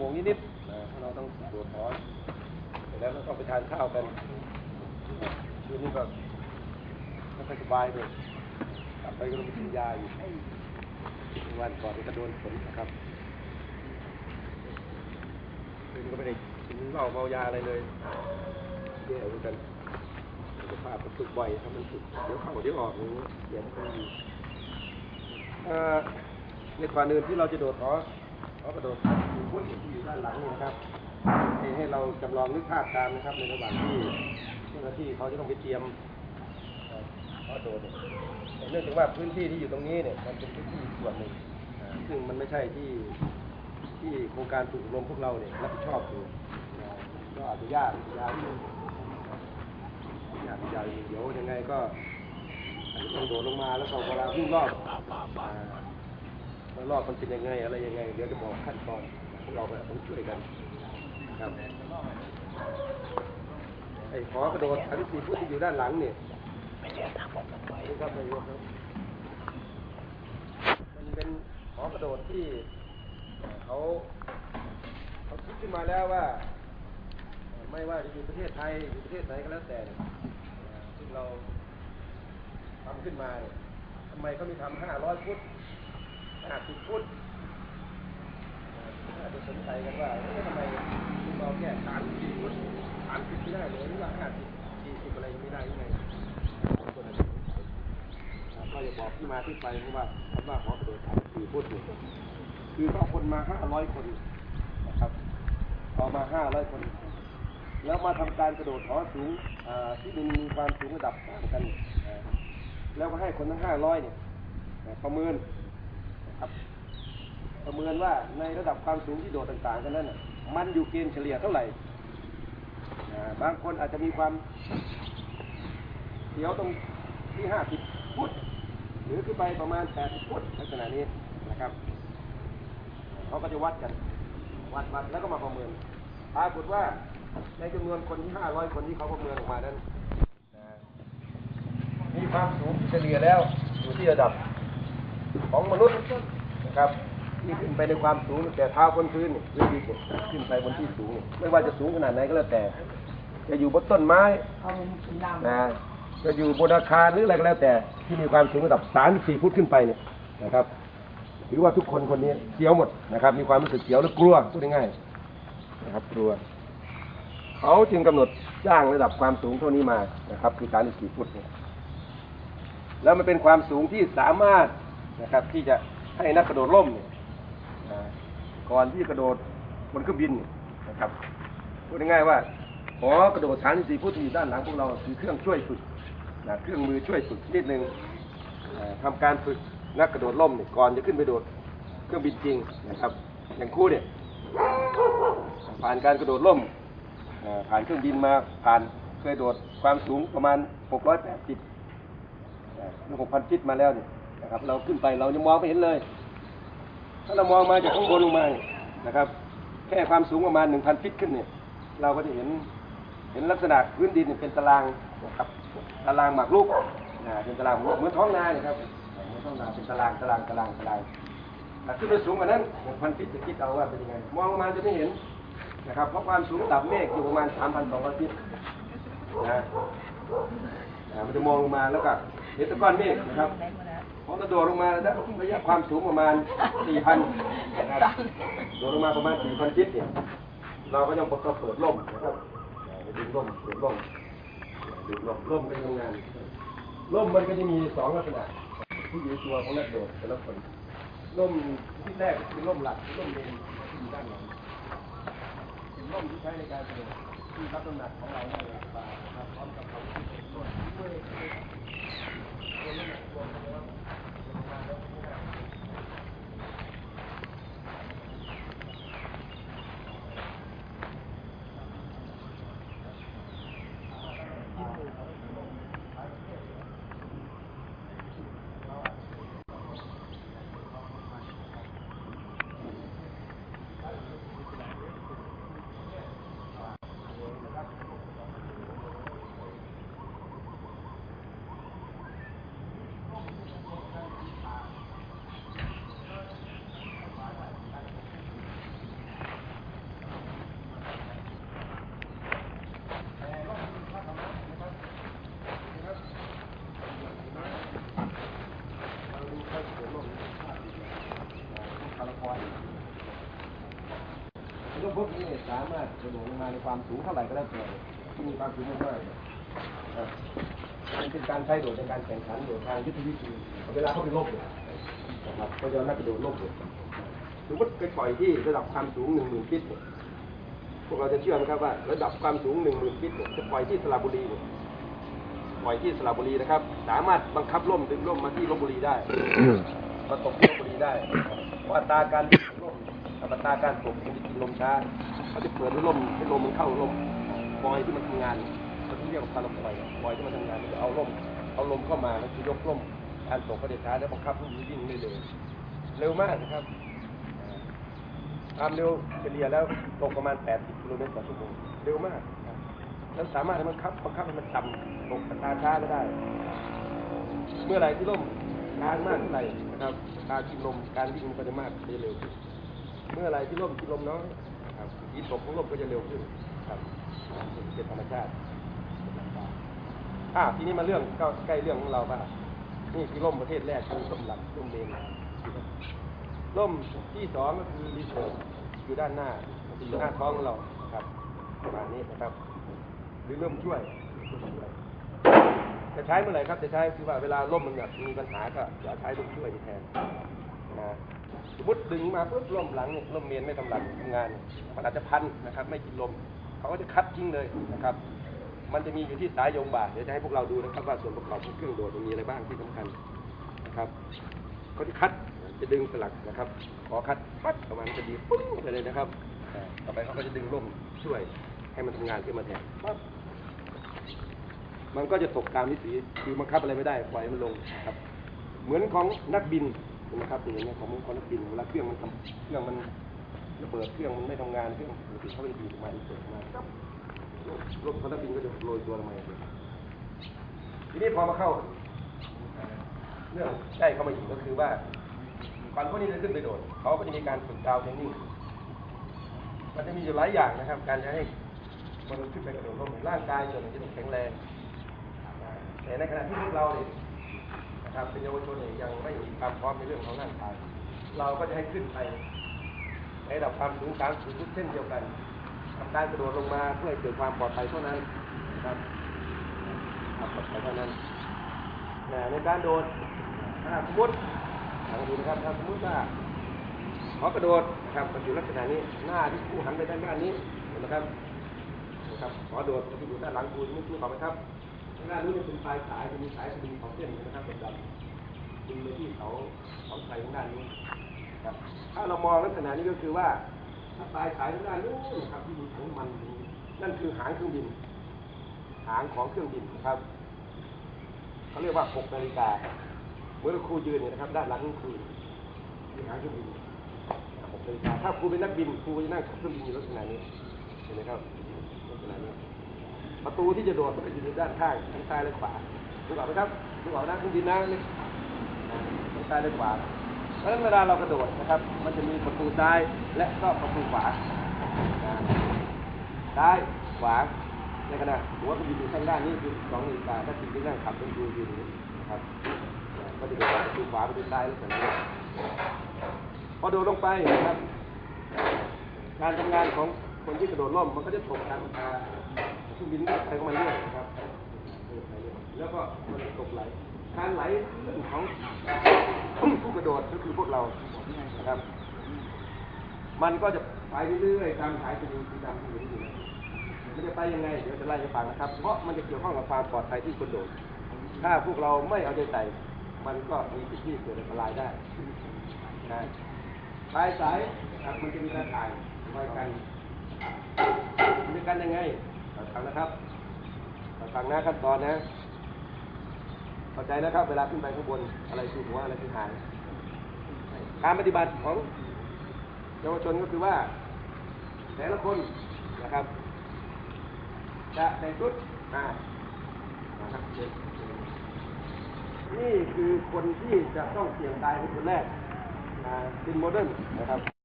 โมงนิดๆนะเราต้องโดดหอเสร็จแล้วเราต้องไปทานข้าวกันคืนนี้ก็ไม่ค่อยสบายเลยกลับไปก็ต้องกินยาอยู่วันก่อนก็โดนฝนนะครับคืนก็ไม่ได้กินเหล้าเมายาอะไรเลยเหมือนกันสุขภาพมันฝึกบ่อยถ้ามันฝึกเดี๋ยวเข้าเดี๋ยวออกอย่เดี๋ยวมันก็ไม่ดีในก่อนอื่นที่เราจะโดดหอ หอกระโดดอยู่พุ่นที่อยู่ด้านหลังนี่นะครับให้ให้เราจำลองนึกภาพตามนะครับ ในระหว่างที่เจ้าหน้าที่เขาจะต้องไปเตรียมเอ่อหอโดดเนื่องจากว่าพื้นที่ที่อยู่ตรงนี้เนี่ยมันเป็นพื้นที่ส่วนหนึ่งซึ่งมันไม่ใช่ที่ที่โครงการฝึกอบรมพวกเราเนี่ยรับผิดชอบอยู่ก็อาจจะยากยากนิดนึงอยากใหญ่เดี๋ยวยังไงก็อาจจะต้องโดดลงมาแล้วก็เวลาวิ่งรอบ อ่าว่ารอบมันเป็นยังไงอะไรยังไง เดี๋ยวจะบอกขั้นตอนพวกเราก็ต้องช่วยกันครับไอ้ขอกระโดดอันที่สี่ฟุตที่อยู่ด้านหลังเนี่ยนี่ครับนายกครับมันเป็นขอกระโดดที่เขาเขาคิดขึ้นมาแล้วว่า ไม่ว่าจะอยู่ประเทศไทยอยู่ประเทศไหนก็แล้วแต่เนี่ยเอ่อซึ่งเราทำขึ้นมาเนี่ยทำไมเขาไม่ทำห้าร้อยฟุต ห้าสิบฟุตเอ่ออาจจะสงสัยกันว่าเอ๊ะทำไมถึงเราแค่สามสี่ฟุตสามสิบไม่ได้เลยหรือว่าห้าสิบสี่สิบอะไรไม่ได้ยังไงคนอาจจะสงสัยอ่าก็จะบอกที่มาที่ไปเพราะว่าคำว่าขอกระโดดสามสี่ฟุตเนี่ยคือเขาเอาคนมาห้าร้อยคนนะครับเอามาห้าร้อยคน แล้วมาทำการกระโดดหอสูงอ่าที่มันมีความสูงระดับต่างกันอ่าแล้วก็ให้คนทั้งห้าร้อยเนี่ยอ่าประเมินนะ ครับประเมินว่าในระดับความสูงที่โดดต่างๆกันนั้นมันอยู่เกณฑ์เฉลี่ยเท่าไหร่บางคนอาจจะมีความเสียวตรงที่ห้าสิบฟุตหรือขึ้นไปประมาณแปดสิบฟุตลักษณะนี้นะครับเขาก็จะวัดกัน วัดวัดแล้วก็มาประเมินปรากฏว่าในจำนวนคนที่ห้าร้อยคนที่เขาประเมินออกมานั้นนะมีความสูงเฉลี่ยแล้วอยู่ที่ระดับ ของมนุษย์นะครับ ที่ขึ้นไปในความสูงตั้งแต่เท้าคนพื้นนี่พื้นดินเนี่ยขึ้นไปบนที่สูงนี่ไม่ว่าจะสูงขนาดไหนก็แล้วแต่ จะอยู่บนต้นไม้นะจะอยู่บนอาคารหรืออะไรก็แล้วแต่ ที่มีความสูงระดับสามสี่ฟุตขึ้นไปเนี่ยนะครับถือว่าทุกคนคนนี้เสียวหมดนะครับ มีความรู้สึกเสียวและกลัวพูดง่ายๆนะครับกลัวเขาจึงกำหนดจ้างระดับความสูงเท่านี้มานะครับ คือสามสี่ฟุตเนี่ยแล้วมันเป็นความสูงที่สามารถ นะครับ ที่จะให้นักกระโดดร่มเนี่ยก่อนที่กระโดดบนเครื่องบินนะครับพูดง่ายๆว่าหอกระโดดสามสี่ฟุตที่อยู่ด้านหลังพวกเราคือเครื่องช่วยฝึกนะเครื่องมือช่วยฝึกนิดนึงอ่าทำการฝึกนักกระโดดร่มเนี่ยก่อนจะขึ้นไปโดดเครื่องบินจริงนะครับ อย่างคู่เนี่ยผ่านการกระโดดร่มผ่านเครื่องบินมาผ่านเคยโดดความสูงประมาณ 680หรือ6,000ฟิตมาแล้วเนี่ย นะครับ เราขึ้นไปเราจะมองไม่เห็นเลย ถ้าเรามองมาจากข้างบนลงมาเนี่ยนะครับ แค่ความสูงประมาณ1,000ฟิตขึ้นเนี่ย เราก็จะเห็นเห็นลักษณะพื้นดินเนี่ยเป็นตารางนะครับตารางหมากรุกนะเป็นตารางหมากรุกเหมือนท้องนาเนี่ยครับเหมือนท้องนาเป็นตารางตารางตารางตารางขึ้นไปสูงกว่านั้น6,000ฟิตจะคิดเอาว่าเป็นยังไงมองลงมาจะไม่เห็นนะครับ เพราะความสูงระดับเมฆอยู่ประมาณ3,200ฟิตนะมันจะมองลงมาแล้วก็เห็นตะก้อนเมฆนะครับ พอกระโดดลงมาแล้วระยะความสูงประมาณ4,000นะครับโดดลงมาประมาณ4,000ฟิตเนี่ย เราก็ยังเปิดเปิดร่มนะครับอ่าไปดึงร่มดึงร่มดึงร่มร่มไปทำงานร่มมันก็จะมีสองลักษณะที่อยู่ในตัวของนักโดดแต่ละคนร่มที่แรกคือร่มหลักคือร่มเลนที่อยู่ด้านหลังเป็นร่มที่ใช้ในการกระโดดที่รับน้ำหนักของเราในหลักบานะครับพร้อมกับ สามารถกระโดดลงมาในความสูงเท่าไหร่ก็แล้วแต่ที่มีความสูงมากๆเนี่ยนะครับมันเป็นการใช้โดดในการแข่งขันโดดทางยุทธวิธีเวลาเขาไปลบเนี่ยนะครับเขาจะเอานักกระโดดลบเนี่ยสมมติไปปล่อยที่ระดับความสูงหนึ่งหมื่นฟิตเนี่ยพวกเราจะเชื่อไหมครับว่า ระดับความสูงหนึ่งหมื่นฟิตเนี่ยจะปล่อยที่สระบุรีเนี่ยปล่อยที่สระบุรีนะครับ สามารถบังคับล่มดึงล่มมาที่ลบบุรีได้มาตกที่ลบบุรีได้เพราะอัตราการดึงล่มกับอัตราการตกมันจะกินลมช้า เขาจะเปิดให้ลมให้ลมมันเข้าลมปล่อยที่มันทำงานเขาที่เรียกว่าการลมปอยปล่อยที่มันทำงานมันจะเอาลมเอาลมเข้ามามันจะยกลมการตกก็จะช้าแล้วบังคับให้มันวิ่งได้เร็วเร็วมากนะครับความเร็วเฉลี่ยแล้วตกประมาณ 80กิโลเมตรต่อชั่วโมงเร็วมากแล้วสามารถให้มันคับบังคับให้มันต่ำตกอัตาช้าก็ได้ เมื่อไหรที่ลมช้ามากเท่าไหร่นะครับการกินลมการวิ่งมันก็จะมากจะเร็ว เมื่อไหรที่ลมกินลมน้อย ครับอีตกของลมก็จะเร็วขึ้นครับเป็นธรรมชาติอ่าทีนี้มาเรื่องก็ใกล้เรื่องของเราบ้างนี่คือล่มประเทศแรกคือล่มหลักล่มเมนล่มที่สองก็คือรีเซิร์ฟอยู่ด้านหน้าอยู่หน้าท้องของเราครับประมาณนี้นะครับ หรือเริ่มช่วยช่วยจะใช้เมื่อไหร่ครับจะใช้คือว่าเวลาล่มมันแบบมีปัญหาก็จะใช้ลูกช่วยแทนนะ สมมติดึงมาปุ๊บล่มหลังเนี่ยล่มเมียนไม่ทำหลังทำงาน มันอาจจะพันนะครับ ไม่กินลมเขาก็จะคัดทิ้งเลยนะครับ มันจะมีอยู่ที่สายโยงบ่าเดี๋ยวจะให้พวกเราดูนะครับว่าส่วนประกอบของเครื่องโดดมันมีอะไรบ้างที่สำคัญนะครับเขาจะคัดจะดึงสลักนะครับขอคัดปั๊บประมาณจะดีปุ๊บไปเลยนะครับ ต่อไปเขาก็จะดึงล่มช่วย ให้มันทำงานขึ้นมาแทนปั๊บมันก็จะตกตามวิถีคือบังคับอะไรไม่ได้ปล่อยมันลงครับ เหมือนของนักบิน นะครับอย่างเงี้ยของขอนักบินเวลาเครื่องมันทำเครื่องมันระเบิดเครื่องมันไม่ทำงานเครื่องปกติเขาจะดีดออกมาดีดออกมาครับรถขอนักบินก็จะโรยตัวลงมาเงี้ยทีนี้พอมาเข้าเรื่องใกล้เข้ามาอีกก็คือว่าก่อนพวกนี้จะขึ้นไปโดดเขาก็จะมีการฝึกดาวเทนนิ่งมันจะมีอยู่หลายอย่างนะครับ การจะให้มันขึ้นไปกระโดดร่มร่างกายส่วนหนึ่งจะต้องแข็งแรงแต่ในขณะที่พวกเราเนี่ย นะครับเป็นเยาวชนเนี่ยยังไม่มีความพร้อมในเรื่องของร่างกายเราก็จะให้ขึ้นไปในระดับความสูงการสูงทุกเช่นเดียวกันทำการกระโดดลงมาเพื่อให้เกิดความปลอดภัยเท่านั้นนะครับความปลอดภัยเท่านั้นนะในการโดดถ้าสมมติลองดูนะครับถ้าสมมติว่าขอกระโดดนะครับมันอยู่ลักษณะนี้หน้าที่ผู้หันไปด้านหน้านี้นไหมครับนะครับขอโดดที่อยู่ด้านหลังคุณนึกนึกออไหมครับ ทางด้านู้นเนี่ยเป็นปลายสายจะมีสายสลิงของเส้นนะครับดำๆดึงไปที่เขาของไฟทางด้านนี้ครับ ถ้าเรามองลักษณะนี้ก็คือว่าถ้าปลายสายทางด้านนู้นนะครับที่มีถังมันนั่นคือหางเครื่องบิน หางของเครื่องบินนะครับเขาเรียกว่า6นาฬิกาเมื่อครูยืนเนี่ยนะครับ ด้านหลังครูคือหางเครื่องบิน6นาฬิกาถ้าครูเป็นนักบินครูจะนั่งขับเครื่องบินอยู่ลักษณะนี้เห็นไหมครับลักษณะนี้ ประตูที่จะโดดมันก็อยู่ด้านข้างทั้งซ้ายและขวาดูออกไหมครับดูออกนะเครื่องบินนะนี่ทั้งซ้ายและขวาเพราะฉะนั้นเวลาเรากระโดดนะครับ มันจะมีประตูซ้ายและก็ประตูขวาซ้ายขวาในขณะหัวเครื่องบินอยู่ข้างด้านนี้คือสองนาฬิกาถ้าคุณที่นั่งขับเป็นดูอยู่นี่นะครับก็จะเป็นประตูขวาประตูซ้ายและแบบนี้พอโดดลงไปนะครับ การทำงานของคนที่กระโดดร่มมันก็จะถกทางอ่า งบินก็ไปของมันเรื่อยนะครับ แล้วก็มันจะตกไหล การไหลของผู้กระโดดก็คือพวกเรานะครับ มันก็จะไปเรื่อยๆตามสายสลิงสีดำที่เห็นอยู่นะมันจะไปยังไงเดี๋ยวจะไล่ให้ฟังนะครับ เพราะมันจะเกี่ยวข้องกับความปลอดภัยที่คนโดด ถ้าพวกเราไม่เอาใจใส่ มันก็มีสิทธิ์ที่เกิดอันตรายได้นะปลายสายมันจะมีตาข่ายไว้กันมันจะกันยังไง ฟังนะครับฟังนะขั้นตอนนะเข้าใจนะครับ เวลาขึ้นไปข้างบนอะไรคือหัวอะไรคือหางการปฏิบัติของเยาวชนก็คือว่าแต่ละคนนะครับ จะแต่งชุดอ่านะครับนี่คือคนที่จะต้องเสี่ยงตายเป็นคนแรกอ่าเป็นโมเดิร์นนะครับ